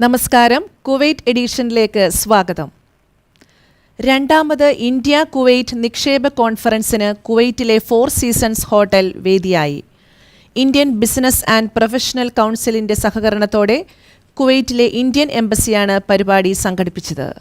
നമസ്കാരം. കുവൈറ്റ് എഡിഷനിലേക്ക് സ്വാഗതം. രണ്ടാമത് ഇന്ത്യ കുവൈറ്റ് നിക്ഷേപ കോൺഫറൻസിന് കുവൈറ്റിലെ ഫോർ സീസൺസ് ഹോട്ടൽ വേദിയായി. ഇന്ത്യൻ ബിസിനസ് ആൻഡ് പ്രൊഫഷണൽ കൗൺസിലിന്റെ സഹകരണത്തോടെ കുവൈറ്റിലെ ഇന്ത്യൻ എംബസിയാണ് പരിപാടി സംഘടിപ്പിച്ചത്.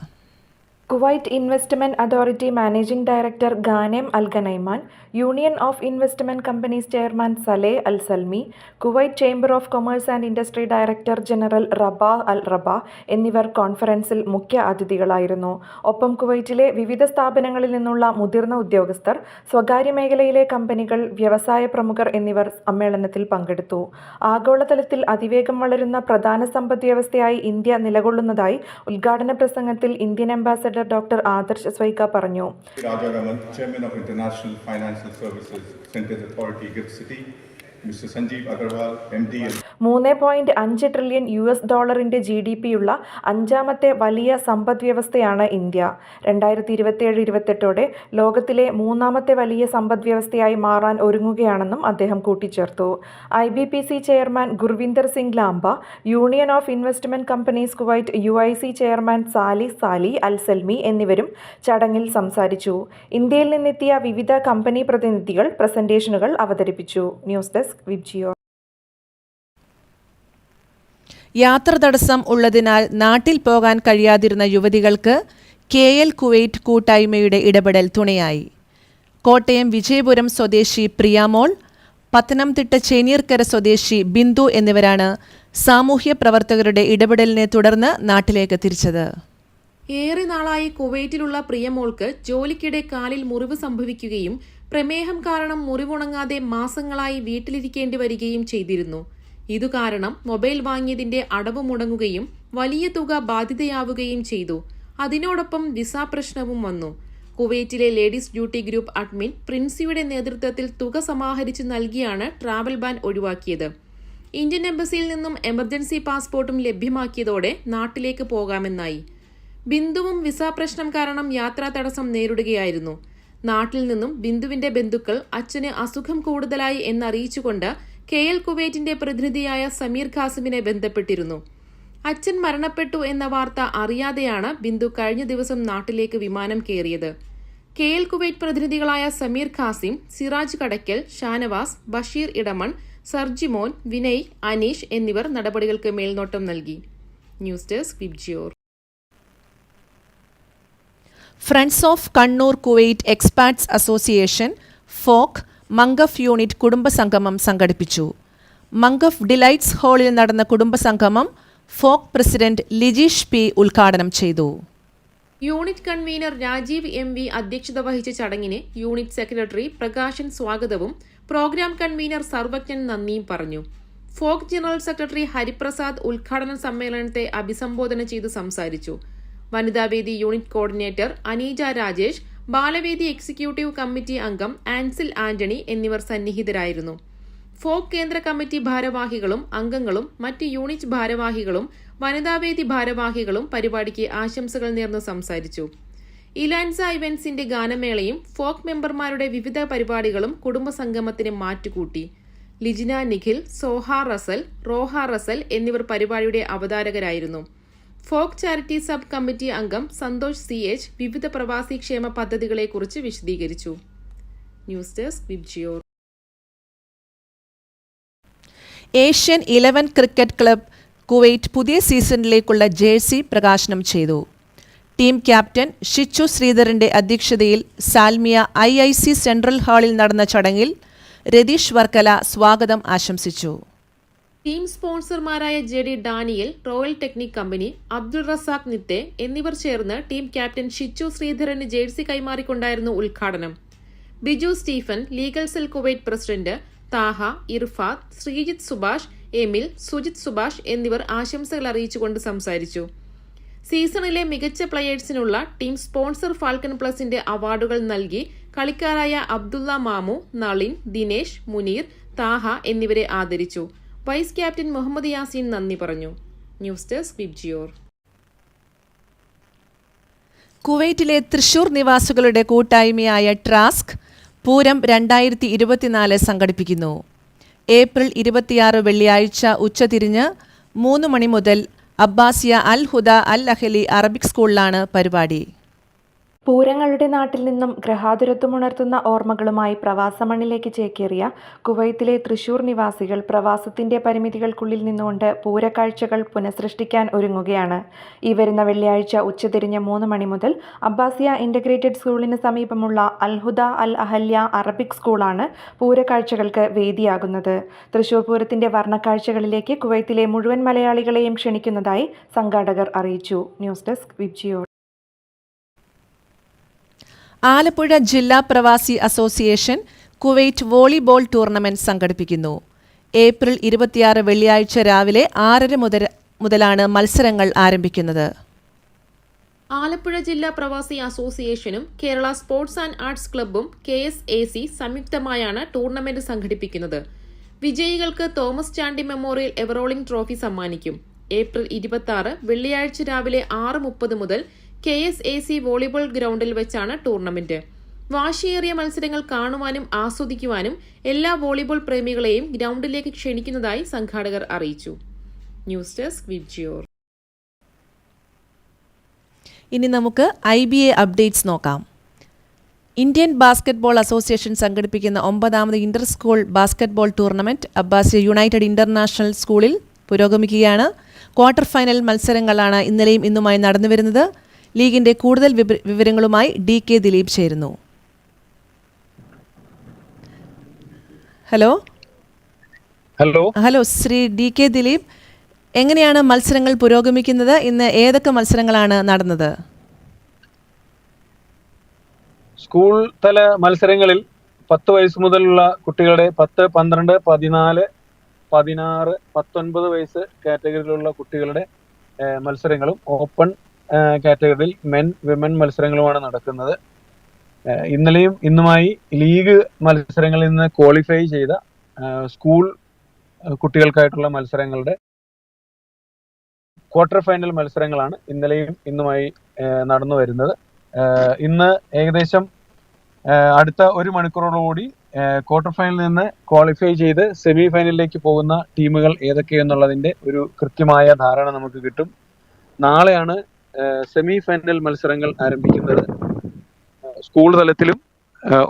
Kuwait investment authority managing director Ghanem Al Ghunaiman union of investment companies chairman Saleh Al Salmi Kuwait chamber of commerce and industry director general Rabah Al Rabah എന്നിവർ കോൺഫറൻസിൽ മുഖ്യ അതിഥികളായിരുന്നു. ഒപ്പം കുവൈറ്റിലെ വിവിധ സ്ഥാപനങ്ങളിൽ നിന്നുള്ള മുതിർന്ന ഉദ്യോഗസ്ഥർ സ്വകാര്യ മേഖലയിലെ കമ്പനികൾ വ്യവസായ പ്രമുഖർ എന്നിവർ സമ്മേളനത്തിൽ പങ്കെടുത്തു. ആഗോളതലത്തിൽ അതിവേഗം വളരുന്ന പ്രധാന സമ്പദ്വ്യവസ്ഥയായി ഇന്ത്യ നിലകൊള്ളുന്നതായി ഉദ്ഘാടന പ്രസംഗത്തിൽ Indian ambassador doctor Adarsh Swaika പറഞ്ഞു. Financial services central authority gift city mister Sanjeev Agarwal M മൂന്ന് പോയിന്റ് അഞ്ച് ട്രില്യൺ യു എസ് ഡോളറിന്റെ ജി ഡി പിയുള്ള അഞ്ചാമത്തെ വലിയ സമ്പദ് വ്യവസ്ഥയാണ് ഇന്ത്യ. രണ്ടായിരത്തി ഇരുപത്തിയേഴ് ഇരുപത്തെട്ടോടെ ലോകത്തിലെ മൂന്നാമത്തെ വലിയ സമ്പദ് വ്യവസ്ഥയായി മാറാൻ ഒരുങ്ങുകയാണെന്നും അദ്ദേഹം കൂട്ടിച്ചേർത്തു. I B P C chairman Gurvinder Singh Lamba union of investment companies Kuwait U I C chairman Saleh Saleh Al Salmi എന്നിവരും ചടങ്ങിൽ സംസാരിച്ചു. ഇന്ത്യയിൽ നിന്നെത്തിയ വിവിധ കമ്പനി പ്രതിനിധികൾ പ്രസന്റേഷനുകൾ അവതരിപ്പിച്ചു. ന്യൂസ് ഡെസ്ക് വിബ്ജിയോ യാത്ര തടസ്സം ഉള്ളതിനാൽ നാട്ടിൽ പോകാൻ കഴിയാതിരുന്ന യുവതികൾക്ക് കെ എൽ കുവൈറ്റ് കൂട്ടായ്മയുടെ ഇടപെടൽ തുണയായി. കോട്ടയം വിജയപുരം സ്വദേശി പ്രിയാമോൾ പത്തനംതിട്ട ചേനിയർക്കര സ്വദേശി ബിന്ദു എന്നിവരാണ് സാമൂഹ്യ പ്രവർത്തകരുടെ ഇടപെടലിനെ തുടർന്ന് നാട്ടിലേക്ക് തിരിച്ചത്. ഏറെ നാളായി കുവൈറ്റിലുള്ള പ്രിയമോൾക്ക് ജോലിക്കിടെ കാലിൽ മുറിവ് സംഭവിക്കുകയും പ്രമേഹം കാരണം മുറിവുണങ്ങാതെ മാസങ്ങളായി വീട്ടിലിരിക്കേണ്ടി വരികയും ചെയ്തിരുന്നു. ഇതു കാരണം മൊബൈൽ വാങ്ങിയതിന്റെ അടവ് മുടങ്ങുകയും വലിയ തുക ബാധ്യതയാവുകയും ചെയ്തു. അതിനോടൊപ്പം വിസ പ്രശ്നവും വന്നു. കുവൈറ്റിലെ ലേഡീസ് ഡ്യൂട്ടി ഗ്രൂപ്പ് അഡ്മിൻ പ്രിൻസിയുടെ നേതൃത്വത്തിൽ തുക സമാഹരിച്ചു നൽകിയാണ് ട്രാവൽ ബാൻ ഒഴിവാക്കിയത്. ഇന്ത്യൻ എംബസിയിൽ നിന്നും എമർജൻസി പാസ്പോർട്ടും ലഭ്യമാക്കിയതോടെ നാട്ടിലേക്ക് പോകാമെന്നായി. ബിന്ദുവും വിസ പ്രശ്നം കാരണം യാത്രാ തടസ്സം നേരിടുകയായിരുന്നു. നാട്ടിൽ നിന്നും ബിന്ദുവിന്റെ ബന്ധുക്കൾ അച്ഛന് അസുഖം കൂടുതലായി എന്നറിയിച്ചുകൊണ്ട് കെ എൽ കുവൈറ്റിന്റെ പ്രതിനിധിയായ സമീർ ഖാസിമിനെ ബന്ധപ്പെട്ടിരുന്നു. അച്ഛൻ മരണപ്പെട്ടു എന്ന വാർത്ത അറിയാതെയാണ് ബിന്ദു കഴിഞ്ഞ ദിവസം നാട്ടിലേക്ക് വിമാനം കയറിയത്. കെ എൽ കുവൈറ്റ് പ്രതിനിധികളായ സമീർ ഖാസിം സിറാജ് കടയ്ക്കൽ ഷാനവാസ് ബഷീർ ഇടമൺ സർജിമോൻ വിനയ് അനീഷ് എന്നിവർ നടപടികൾക്ക് മേൽനോട്ടം നൽകി. News desk Vibgyor friends of Kannur Kuwait expats association FOKE Mangaf unit കുടുംബസംഗമം സംഘടിപ്പിച്ചു. മംഗഫ് ഡിലൈറ്റ്സ് ഹാളിൽ നടന്ന കുടുംബസംഗമം ഫോക് പ്രസിഡന്റ് ലിജീഷ് പി ഉദ്ഘാടനം ചെയ്തു. Unit convener Rajeev M V അധ്യക്ഷത വഹിച്ച ചടങ്ങിന് യൂണിറ്റ് സെക്രട്ടറി പ്രകാശൻ സ്വാഗതവും പ്രോഗ്രാം കൺവീനർ സർവജ്ഞൻ നന്ദിയും പറഞ്ഞു. ഫോക് ജനറൽ സെക്രട്ടറി ഹരിപ്രസാദ് ഉദ്ഘാടന സമ്മേളനത്തെ അഭിസംബോധന ചെയ്ത് സംസാരിച്ചു. വനിതാവേദി യൂണിറ്റ് കോർഡിനേറ്റർ അനീജ രാജേഷ് ബാലവേദി എക്സിക്യൂട്ടീവ് കമ്മിറ്റി അംഗം ആൻസിൽ ആന്റണി എന്നിവർ സന്നിഹിതരായിരുന്നു. ഫോക് കേന്ദ്ര കമ്മിറ്റി ഭാരവാഹികളും അംഗങ്ങളും മറ്റ് യൂണിറ്റ് ഭാരവാഹികളും വനിതാവേദി ഭാരവാഹികളും പരിപാടിക്ക് ആശംസകൾ നേർന്ന് സംസാരിച്ചു. ഇലാൻസ ഇവന്റ്സിന്റെ ഗാനമേളയും ഫോക് മെമ്പർമാരുടെ വിവിധ പരിപാടികളും കുടുംബസംഗമത്തിന് മാറ്റുകൂട്ടി. ലിജിന നിഖിൽ സോഹ റസൽ റോഹ റസൽ എന്നിവർ പരിപാടിയുടെ അവതാരകരായിരുന്നു. ഫോക്ക് ചാരിറ്റി സബ് കമ്മിറ്റി അംഗം സന്തോഷ് സി എച്ച് വിവിധ പ്രവാസി ക്ഷേമ പദ്ധതികളെക്കുറിച്ച് വിശദീകരിച്ചു. News desk Vibgyor Asian eleven cricket club Kuwait പുതിയ സീസണിലേക്കുള്ള ജേഴ്സി പ്രകാശനം ചെയ്തു. ടീം ക്യാപ്റ്റൻ ഷിച്ചു ശ്രീധറിന്റെ അധ്യക്ഷതയിൽ Salmiya I I C central ഹാളിൽ നടന്ന ചടങ്ങിൽ രതീഷ് വർക്കല സ്വാഗതം ആശംസിച്ചു. Team സ്പോൺസർമാരായ J D Daniel royal technic company Abdul Razak Nithe എന്നിവർ ചേർന്ന് ടീം ക്യാപ്റ്റൻ ഷിച്ചു ശ്രീധരന് ജേഴ്സി കൈമാറിക്കൊണ്ടായിരുന്നു ഉദ്ഘാടനം. Biju Stephen legal cell Kuwait president Thaha Irfad Sreejith Subhash Emil Sujith Subhash എന്നിവർ ആശംസകൾ അറിയിച്ചുകൊണ്ട് സംസാരിച്ചു. സീസണിലെ മികച്ച പ്ലെയേഴ്സിനുള്ള ടീം സ്പോൺസർ ഫാൽക്കൺ പ്ലസിന്റെ അവാർഡുകൾ നൽകി കളിക്കാരായ അബ്ദുള്ള മാമു നളിൻ ദിനേശ് മുനീർ താഹ എന്നിവരെ ആദരിച്ചു. വൈസ് ക്യാപ്റ്റൻ മുഹമ്മദ് യാസീൻ നന്ദി പറഞ്ഞു. ന്യൂസ് ഡെസ്ക് വിബ്ജിയോർ കുവൈറ്റിലെ തൃശൂർ നിവാസികളുടെ കൂട്ടായ്മയായ ട്രാസ്ക് പൂരം രണ്ടായിരത്തി ഇരുപത്തിനാല് സംഘടിപ്പിക്കുന്നു. ഏപ്രിൽ ഇരുപത്തിയാറ് വെള്ളിയാഴ്ച ഉച്ചതിരിഞ്ഞ് മൂന്ന് മണി മുതൽ അബ്ബാസിയ അൽ ഹുദ അൽ അഹലി അറബിക് സ്കൂളിലാണ് പരിപാടി. പൂരങ്ങളുടെ നാട്ടിൽ നിന്നും ഗ്രഹാതുരത്വമുണർത്തുന്ന ഓർമ്മകളുമായി പ്രവാസമണ്ണിലേക്ക് ചേക്കേറിയ കുവൈത്തിലെ തൃശൂർ നിവാസികൾ പ്രവാസത്തിന്റെ പരിമിതികൾക്കുള്ളിൽ നിന്നുകൊണ്ട് പൂരക്കാഴ്ചകൾ പുനഃസൃഷ്ടിക്കാൻ ഒരുങ്ങുകയാണ്. ഈ വരുന്ന വെള്ളിയാഴ്ച ഉച്ചതിരിഞ്ഞ് മൂന്ന് മണി മുതൽ അബ്ബാസിയ ഇന്റഗ്രേറ്റഡ് സ്കൂളിന് സമീപമുള്ള അൽഹുദ അൽ അഹല്യ അറബിക് സ്കൂളാണ് പൂരക്കാഴ്ചകൾക്ക് വേദിയാകുന്നത്. തൃശൂർ പൂരത്തിന്റെ വർണക്കാഴ്ചകളിലേക്ക് കുവൈത്തിലെ മുഴുവൻ മലയാളികളെയും ക്ഷണിക്കുന്നതായി സംഘാടകർ അറിയിച്ചു. ന്യൂസ് ഡെസ്ക് വിബ്ജിയോ ആലപ്പുഴ ജില്ലാ പ്രവാസി അസോസിയേഷൻ കുവൈറ്റ് വോളിബോൾ ടൂർണമെന്റ് സംഘടിപ്പിക്കുന്നു. ഏപ്രിൽ ഇരുപത്തിയാറ് വെള്ളിയാഴ്ച രാവിലെ ആറര മുതൽ മുതലാണ് മത്സരങ്ങൾ ആരംഭിക്കുന്നത്. ആലപ്പുഴ ജില്ലാ പ്രവാസി അസോസിയേഷനും കേരള സ്പോർട്സ് ആൻഡ് ആർട്സ് ക്ലബ്ബും കെ എസ് എ സി സംയുക്തമായാണ് ടൂർണമെന്റ് സംഘടിപ്പിക്കുന്നത്. വിജയികൾക്ക് Thomas Chandy memorial everrolling trophy സമ്മാനിക്കും. ഏപ്രിൽ ഇരുപത്തി വെള്ളിയാഴ്ച രാവിലെ ആറ് മുപ്പത് മുതൽ K S A C volleyball ഗ്രൗണ്ടിൽ വെച്ചാണ് ടൂർണമെന്റ്. വാശിയേറിയ മത്സരങ്ങൾ കാണുവാനും ആസ്വദിക്കുവാനും എല്ലാ വോളിബോൾ പ്രേമികളെയും ഗ്രൗണ്ടിലേക്ക് ക്ഷണിക്കുന്നതായി സംഘാടകർ അറിയിച്ചു. News desk Vibgyor. ഇനി നമുക്ക് ഐ ബി എ അപ്ഡേറ്റ്സ് നോക്കാം. ഇന്ത്യൻ ബാസ്ക്കറ്റ്ബോൾ അസോസിയേഷൻ സംഘടിപ്പിക്കുന്ന ഒമ്പതാമത് inter school basketball tournament Abbasiya united international സ്കൂളിൽ പുരോഗമിക്കുകയാണ്. ക്വാർട്ടർ ഫൈനൽ മത്സരങ്ങളാണ് ഇന്നലെയും ഇന്നുമായി നടന്നുവരുന്നത്. ലീഗിന്റെ കൂടുതൽ വിവരങ്ങളുമായി ഡി കെ ദിലീപ് ചേരുന്നു. Hello? Hello? Hello Shri D K Dileep എങ്ങനെയാണ് മത്സരങ്ങൾ പുരോഗമിക്കുന്നത്? ഇന്ന് ഏതൊക്കെ മത്സരങ്ങളാണ് നടന്നത്? സ്കൂൾ തല മത്സരങ്ങളിൽ പത്ത് വയസ്സ് മുതലുള്ള കുട്ടികളുടെ പത്ത് പന്ത്രണ്ട് പതിനാല് പതിനാറ് പത്തൊൻപത് വയസ്സ് കാറ്റഗറിയിലുള്ള കുട്ടികളുടെ മത്സരങ്ങളും ഓപ്പൺ കാറ്റഗറിയിൽ മെൻ വിമൻ മത്സരങ്ങളുമാണ് നടക്കുന്നത്. ഇന്നലെയും ഇന്നുമായി ലീഗ് മത്സരങ്ങളിൽ നിന്ന് ക്വാളിഫൈ ചെയ്ത സ്കൂൾ കുട്ടികൾക്കായിട്ടുള്ള മത്സരങ്ങളുടെ ക്വാർട്ടർ ഫൈനൽ മത്സരങ്ങളാണ് ഇന്നലെയും ഇന്നുമായി നടന്നു വരുന്നത്. ഇന്ന് ഏകദേശം അടുത്ത ഒരു മണിക്കൂറോടുകൂടി ക്വാർട്ടർ ഫൈനലിൽ നിന്ന് ക്വാളിഫൈ ചെയ്ത് സെമി ഫൈനലിലേക്ക് പോകുന്ന ടീമുകൾ ഏതൊക്കെയെന്നുള്ളതിന്റെ ഒരു കൃത്യമായ ധാരണ നമുക്ക് കിട്ടും. നാളെയാണ് സെമി ഫൈനൽ മത്സരങ്ങൾ ആരംഭിക്കുന്നത് സ്കൂൾ തലത്തിലും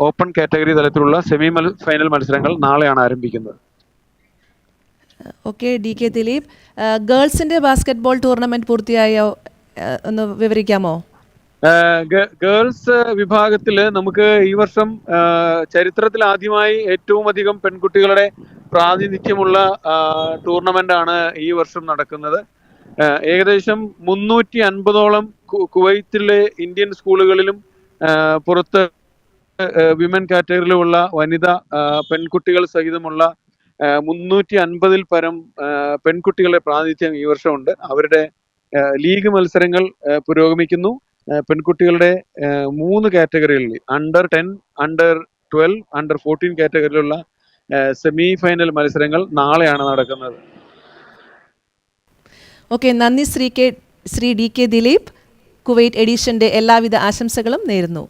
ഓപ്പൺ കാറ്റഗറി തലത്തിലുള്ള സെമി ഫൈനൽ മത്സരങ്ങൾ നാളെയാണ് ആരംഭിക്കുന്നത്. Okay D K Dileep. ഗേൾസിന്റെ basketball tournament പൂർത്തിയായോ? ഒന്ന് വിവരിക്കാമോ? ഗേൾസ് വിഭാഗത്തിൽ നമുക്ക് ഈ വർഷം ചരിത്രത്തിൽ ആദ്യമായി ഏറ്റവും അധികം പെൺകുട്ടികളുടെ പ്രാതിനിധ്യമുള്ള ടൂർണമെന്റ് ആണ് ഈ വർഷം നടക്കുന്നത്. ഏകദേശം മുന്നൂറ്റി അൻപതോളം കുവൈത്തിലെ ഇന്ത്യൻ സ്കൂളുകളിലും പുറത്ത് വിമൻ കാറ്റഗറിയിലുള്ള വനിത പെൺകുട്ടികൾ സഹിതമുള്ള മുന്നൂറ്റി അൻപതിൽ പരം പെൺകുട്ടികളുടെ പ്രാതിനിധ്യം ഈ വർഷമുണ്ട്. അവരുടെ ലീഗ് മത്സരങ്ങൾ പുരോഗമിക്കുന്നു. പെൺകുട്ടികളുടെ മൂന്ന് കാറ്റഗറികളിൽ under ten under twelve under fourteen കാറ്റഗറിയിലുള്ള semi final മത്സരങ്ങൾ നാളെയാണ് നടക്കുന്നത്. ഓക്കെ നന്ദി Shri K Shri D K Dileep. Kuwait എഡീഷന്റെ എല്ലാവിധ ആശംസകളും നേരുന്നു.